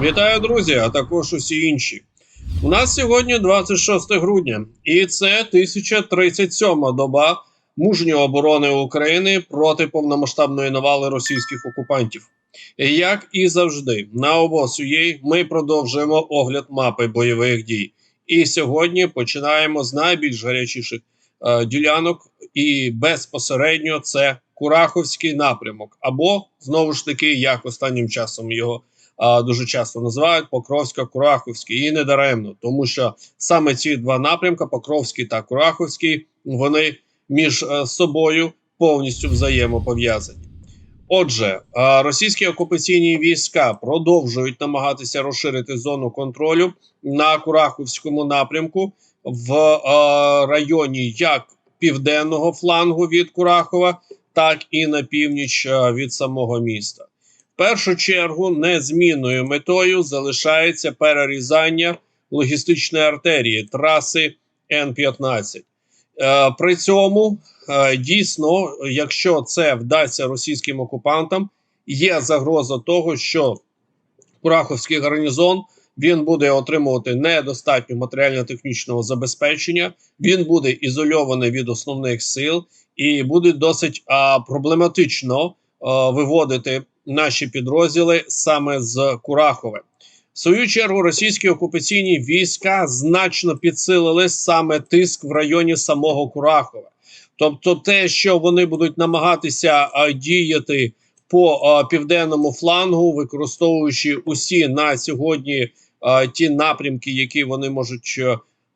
Вітаю, друзі, а також усі інші. У нас сьогодні 26 грудня, і це 1037 доба мужньої оборони України проти повномасштабної навали російських окупантів. Як і завжди, на ОВОС.UA ми продовжуємо огляд мапи бойових дій. І сьогодні починаємо з найбільш гарячіших е, ділянок, і безпосередньо це Кураховський напрямок, або знову ж таки, як останнім часом його дуже часто називають Покровсько-Кураховський, і не даремно, тому що саме ці два напрямки, Покровський та Кураховський, вони між е, собою повністю взаємопов'язані. Отже, російські окупаційні війська продовжують намагатися розширити зону контролю на Кураховському напрямку в е, районі як південного флангу від Курахова, так і на північ е, від самого міста. Першу чергу незмінною метою залишається перерізання логістичної артерії траси Н-15. Е, При цьому е, дійсно, якщо це вдасться російським окупантам, є загроза того, що Кураховський гарнізон він буде отримувати недостатньо матеріально-технічного забезпечення, він буде ізольований від основних сил і буде досить проблематично а, виводити наші підрозділи саме з Курахове. В свою чергу російські окупаційні війська значно підсилили саме тиск в районі самого Курахова. Тобто, те, що вони будуть намагатися а, діяти по а, південному флангу, використовуючи усі на сьогодні а, ті напрямки, які вони можуть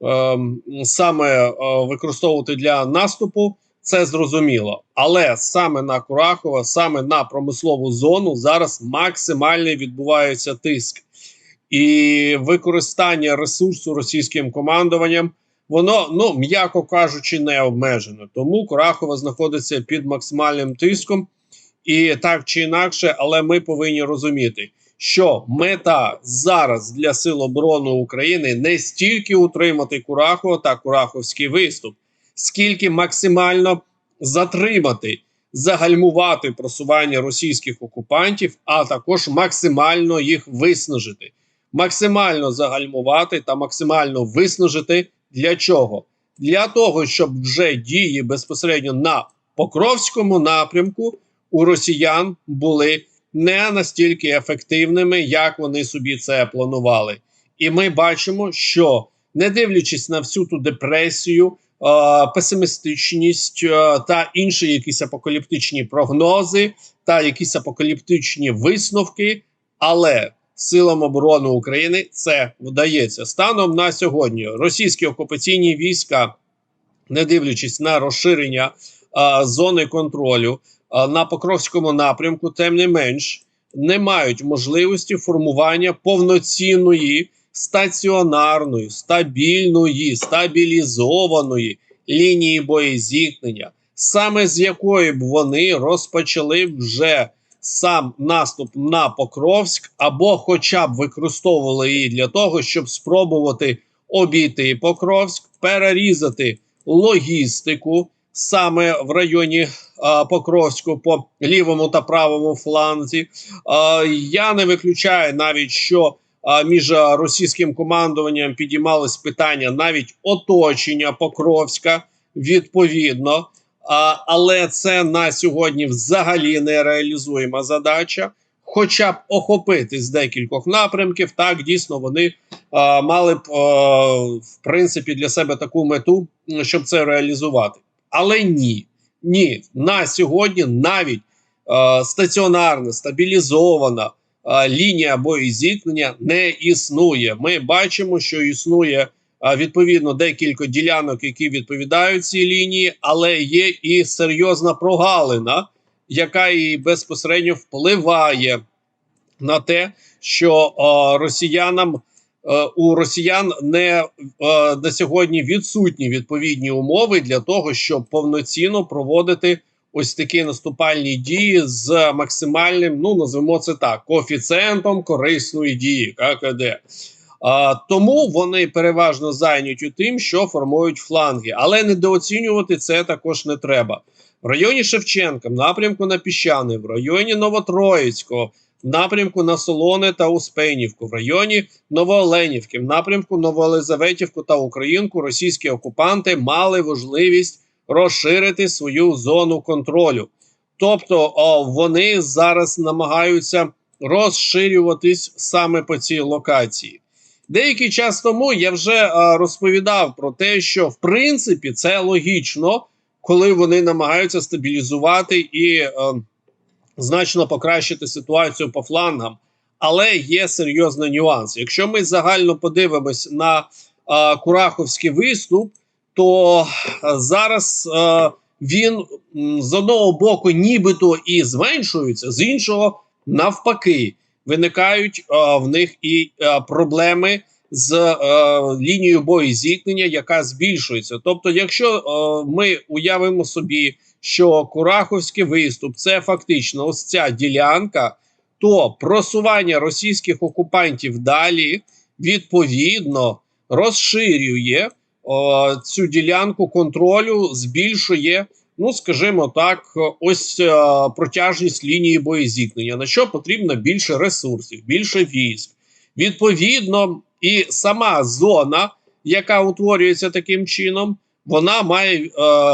а, саме а, використовувати для наступу, це зрозуміло. Але саме на Курахова, саме на промислову зону зараз максимальний відбувається тиск і використання ресурсу російським командуванням. Воно, ну м'яко кажучи, не обмежено. Тому Курахова знаходиться під максимальним тиском, і так чи інакше, але ми повинні розуміти, що мета зараз для Сил оборони України не стільки утримати Курахова та Кураховський виступ, скільки максимально затримати, загальмувати просування російських окупантів, а також максимально їх виснажити, максимально загальмувати та максимально виснажити. Для чого? Для того, щоб вже дії безпосередньо на Покровському напрямку у росіян були не настільки ефективними, як вони собі це планували. І ми бачимо, що не дивлячись на всю ту депресію, песимістичність та інші якісь апокаліптичні прогнози та якісь апокаліптичні висновки, але силам оборони України це вдається станом на сьогодні. Російські окупаційні війська, не дивлячись на розширення а, зони контролю а, на Покровському напрямку, тим не менш не мають можливості формування повноцінної стаціонарної, стабільної, стабілізованої лінії боєзіткнення, саме з якої б вони розпочали вже сам наступ на Покровськ, або, хоча б використовували її для того, щоб спробувати обійти Покровськ, перерізати логістику саме в районі Покровську по лівому та правому фланзі. Я не виключаю навіть, що між російським командуванням підіймались питання навіть оточення Покровська відповідно. Але це на сьогодні взагалі нереалізуєма задача. Хоча б охопити з декількох напрямків, так дійсно вони а, мали б а, в принципі для себе таку мету, щоб це реалізувати. Але ні, ні, на сьогодні навіть а, стаціонарна стабілізована лінія боєзіткнення не існує. Ми бачимо, що існує відповідно декілька ділянок, які відповідають цій лінії, але є і серйозна прогалина, яка і безпосередньо впливає на те, що росіянам. У росіян не на сьогодні відсутні відповідні умови для того, щоб повноцінно проводити ось такі наступальні дії з максимальним, ну назвемо це так, коефіцієнтом корисної дії ККД. А, тому вони переважно зайняті тим, що формують фланги, але недооцінювати це також не треба. В районі Шевченка, в напрямку на Піщани, в районі Новотроїцького, в напрямку на Солоне та Успенівку, в районі Новооленівки, в напрямку Новоелизаветівку та Українку російські окупанти мали можливість розширити свою зону контролю. Тобто о, вони зараз намагаються розширюватись саме по цій локації. Деякий час тому я вже е, розповідав про те, що в принципі це логічно, коли вони намагаються стабілізувати і е, значно покращити ситуацію по флангам. Але є серйозний нюанс. Якщо ми загально подивимось на е, Кураховський виступ, то е, зараз е, він з одного боку нібито і зменшується, з іншого навпаки, виникають е, в них і е, проблеми з е, лінією боєзіткнення, яка збільшується. Тобто, якщо е, ми уявимо собі, що Кураховський виступ це фактично ось ця ділянка, то просування російських окупантів далі відповідно розширює цю ділянку контролю, збільшує, ну скажімо так, ось е, протяжність лінії боєзіткнення, на що потрібно більше ресурсів, більше військ. Відповідно, і сама зона, яка утворюється таким чином, вона має е,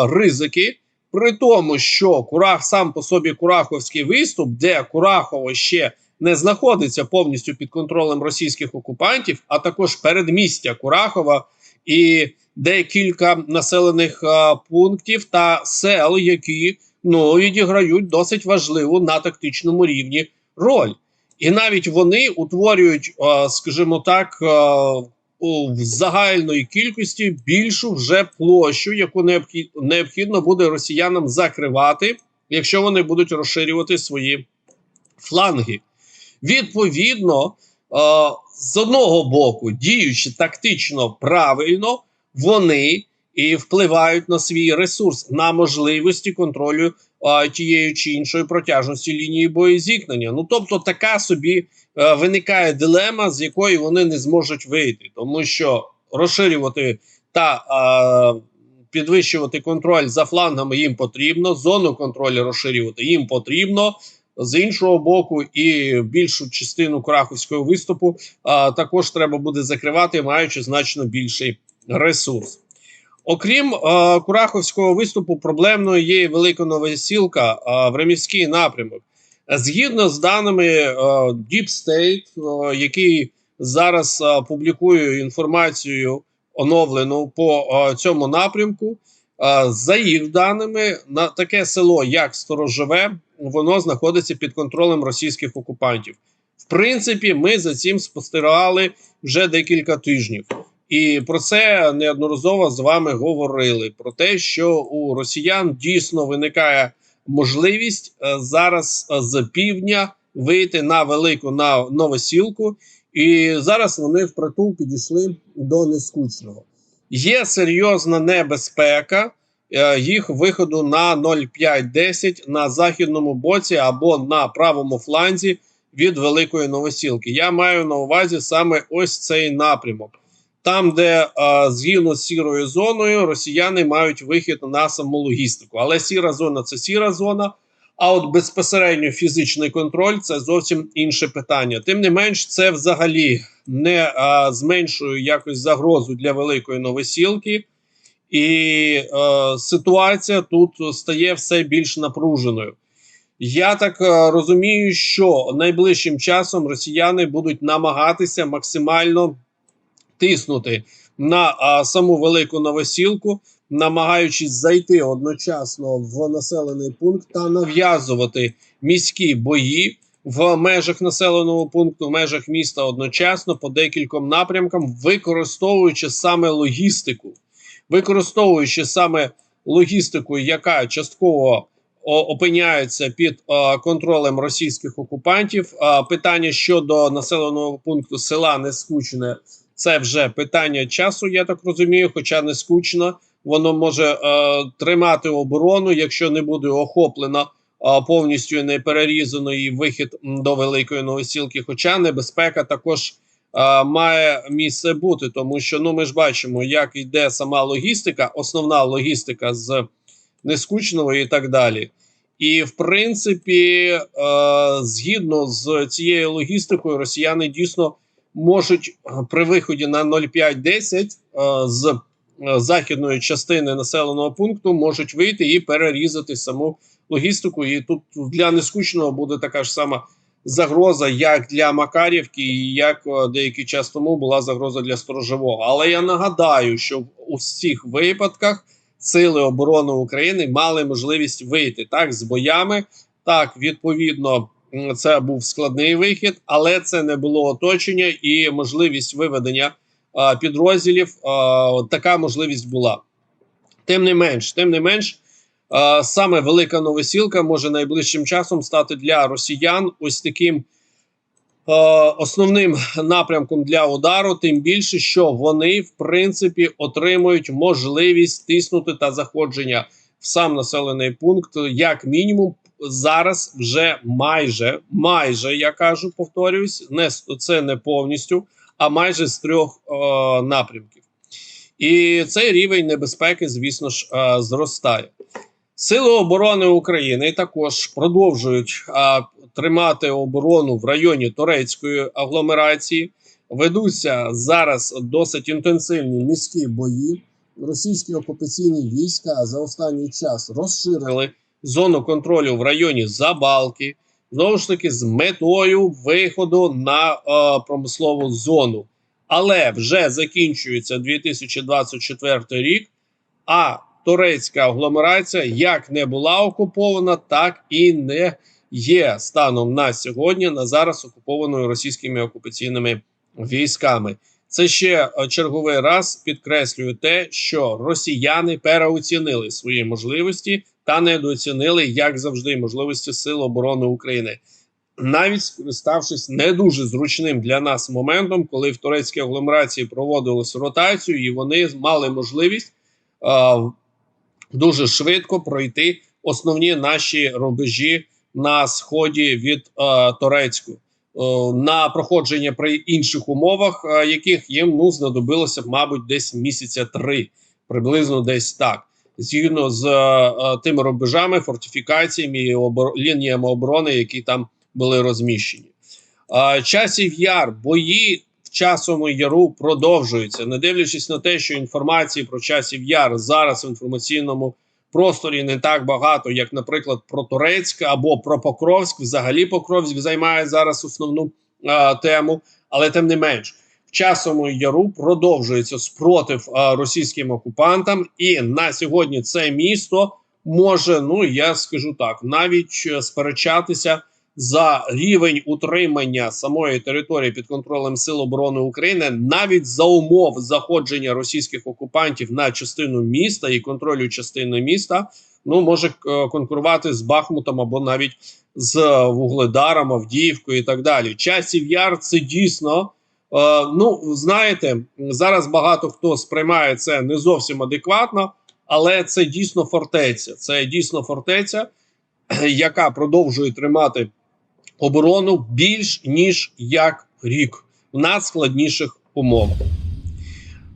ризики. При тому, що Курах сам по собі Кураховський виступ, де Курахово ще не знаходиться повністю під контролем російських окупантів, а також передмістя Курахова і декілька населених пунктів та сел, які ну відіграють досить важливу на тактичному рівні роль. І навіть вони утворюють, скажімо так, у- в загальної кількості більшу вже площу, яку необхід- необхідно буде росіянам закривати, якщо вони будуть розширювати свої фланги. Відповідно, з одного боку, діючи тактично правильно, вони і впливають на свій ресурс, на можливості контролю а, тієї чи іншої протяжності лінії боєзіткнення. Ну тобто, така собі е, виникає дилема, з якої вони не зможуть вийти, тому що розширювати та е, підвищувати контроль за флангами їм потрібно, зону контролю розширювати їм потрібно. З іншого боку, і більшу частину краховського виступу а, також треба буде закривати, маючи значно більший ресурс. Окрім е, Кураховського виступу, проблемною є Велика Новосілка е, в Ремівський напрямок. Згідно з даними Deep State, е, який зараз е, публікує інформацію оновлену по е, цьому напрямку, за їх даними, на таке село, як Сторожове, воно знаходиться під контролем російських окупантів. В принципі, ми за цим спостерігали вже декілька тижнів. І про це неодноразово з вами говорили: про те, що у росіян дійсно виникає можливість е, зараз е, з півдня вийти на велику на новосілку, і зараз вони впритул підійшли до нескучного. Є серйозна небезпека е, їх виходу на 0,5-10 на західному боці або на правому фланзі від Великої Новосілки. Я маю на увазі саме ось цей напрямок. Там, де а, згідно з сірою зоною, росіяни мають вихід на саму логістику. Але сіра зона це сіра зона. А от безпосередньо фізичний контроль це зовсім інше питання. Тим не менш, це взагалі не а, зменшує якось загрозу для великої новосілки, і е, ситуація тут стає все більш напруженою. Я так е, розумію, що найближчим часом росіяни будуть намагатися максимально тиснути на а, саму велику новосілку, намагаючись зайти одночасно в населений пункт та нав'язувати міські бої в межах населеного пункту, в межах міста одночасно по декільком напрямкам, використовуючи саме логістику, використовуючи саме логістику, яка частково опиняється під е, контролем російських окупантів. Е, питання щодо населеного пункту села Нескучне це вже питання часу, я так розумію, хоча не скучно. Воно може е, тримати оборону, якщо не буде охоплено е, повністю не перерізано вихід до великої новосілки. Хоча небезпека також е, має місце бути, тому що ну ми ж бачимо, як йде сама логістика, основна логістика з нескучного і так далі. І в принципі, е, згідно з цією логістикою, росіяни дійсно можуть е, при виході на 0,5-10 е, з західної частини населеного пункту можуть вийти і перерізати саму логістику. І тут для нескучного буде така ж сама загроза, як для Макарівки, і як е, деякий час тому була загроза для сторожового. Але я нагадаю, що в усіх випадках сили оборони України мали можливість вийти так з боями. Так, відповідно, це був складний вихід, але це не було оточення і можливість виведення підрозділів. Така можливість була. Тим не менш, тим не менш, саме велика новосілка може найближчим часом стати для росіян ось таким. е, Основним напрямком для удару, тим більше, що вони в принципі отримують можливість тиснути та заходження в сам населений пункт, як мінімум, зараз вже майже, майже я кажу, повторююсь, не це не повністю, а майже з трьох е, напрямків. І цей рівень небезпеки, звісно ж, е, зростає. Сили оборони України також продовжують а, тримати оборону в районі турецької агломерації. Ведуться зараз досить інтенсивні міські бої. Російські окупаційні війська за останній час розширили зону контролю в районі Забалки, знову ж таки, з метою виходу на е, промислову зону. Але вже закінчується 2024 рік. А турецька агломерація як не була окупована, так і не є станом на сьогодні на зараз окупованою російськими окупаційними військами. Це ще е, черговий раз підкреслює те, що росіяни переоцінили свої можливості та недооцінили, як завжди, можливості Сил оборони України. Навіть скориставшись не дуже зручним для нас моментом, коли в турецькій агломерації проводилась ротацію, і вони мали можливість е, дуже швидко пройти основні наші рубежі на сході від е, Турецьку. На проходження при інших умовах, яких їм ну знадобилося б, мабуть, десь місяця три, приблизно десь так, згідно з е, тими рубежами, фортифікаціями і обор... лініями оборони, які там були розміщені. Е, часів яр бої в часовому яру продовжуються, не дивлячись на те, що інформації про часів яр зараз в інформаційному просторі не так багато, як, наприклад, про Турецьк або про Покровськ. Взагалі Покровськ займає зараз основну а, тему, але тим не менш. В часовому яру продовжується спротив а, російським окупантам, і на сьогодні це місто може, ну я скажу так, навіть е, сперечатися за рівень утримання самої території під контролем Сил оборони України, навіть за умов заходження російських окупантів на частину міста і контролю частини міста, ну може е, конкурувати з Бахмутом або навіть з Вугледаром, Авдіївкою і так далі. Часів яр це дійсно. Е, ну, знаєте, зараз багато хто сприймає це не зовсім адекватно, але це дійсно фортеця. Це дійсно фортеця, яка продовжує тримати оборону більш ніж як рік в надскладніших умовах.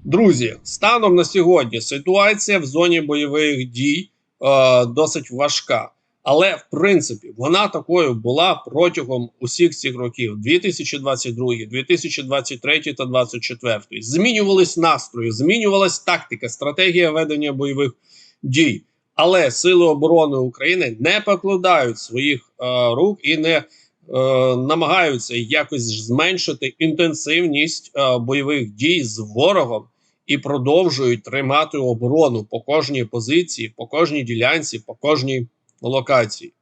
Друзі, станом на сьогодні ситуація в зоні бойових дій е, досить важка. Але в принципі вона такою була протягом усіх цих років: 2022, 2023 та 2024. Змінювались настрої, змінювалась тактика, стратегія ведення бойових дій. Але сили оборони України не покладають своїх е, рук і не е, намагаються якось зменшити інтенсивність е, бойових дій з ворогом і продовжують тримати оборону по кожній позиції, по кожній ділянці, по кожній локації.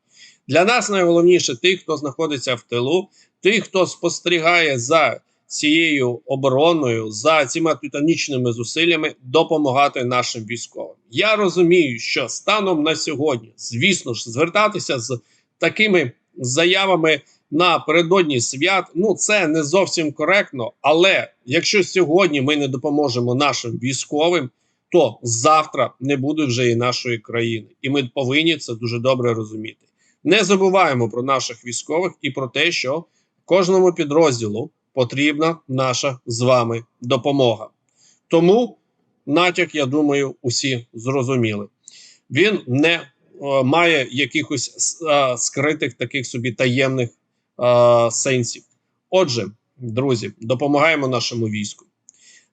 Для нас найголовніше тих, хто знаходиться в тилу, тих, хто спостерігає за цією обороною, за цими титанічними зусиллями, допомагати нашим військовим. Я розумію, що станом на сьогодні, звісно ж, звертатися з такими заявами напередодні свят, ну це не зовсім коректно. Але якщо сьогодні ми не допоможемо нашим військовим, то завтра не буде вже і нашої країни, і ми повинні це дуже добре розуміти. Не забуваємо про наших військових і про те, що кожному підрозділу потрібна наша з вами допомога. Тому натяк, я думаю, усі зрозуміли. Він не е, має якихось е, скритих таких собі таємних е, сенсів. Отже, друзі, допомагаємо нашому війську.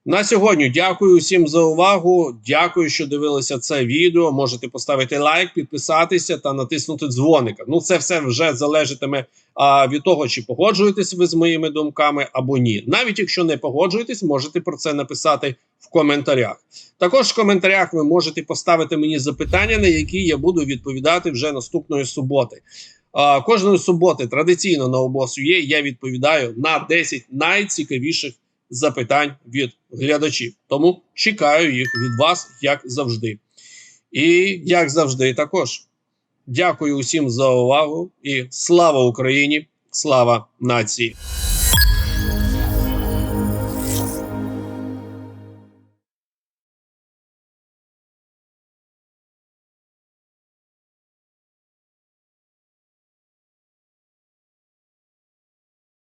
На сьогодні дякую всім за увагу. Дякую, що дивилися це відео. Можете поставити лайк, підписатися та натиснути дзвоника. Ну, це все вже залежатиме а, від того, чи погоджуєтесь ви з моїми думками або ні. Навіть якщо не погоджуєтесь, можете про це написати в коментарях. Також в коментарях ви можете поставити мені запитання, на які я буду відповідати вже наступної суботи. Кожної суботи традиційно на обосу.ua я відповідаю на 10 найцікавіших запитань від глядачів. Тому чекаю їх від вас, як завжди. І як завжди, також дякую усім за увагу і слава Україні! Слава нації!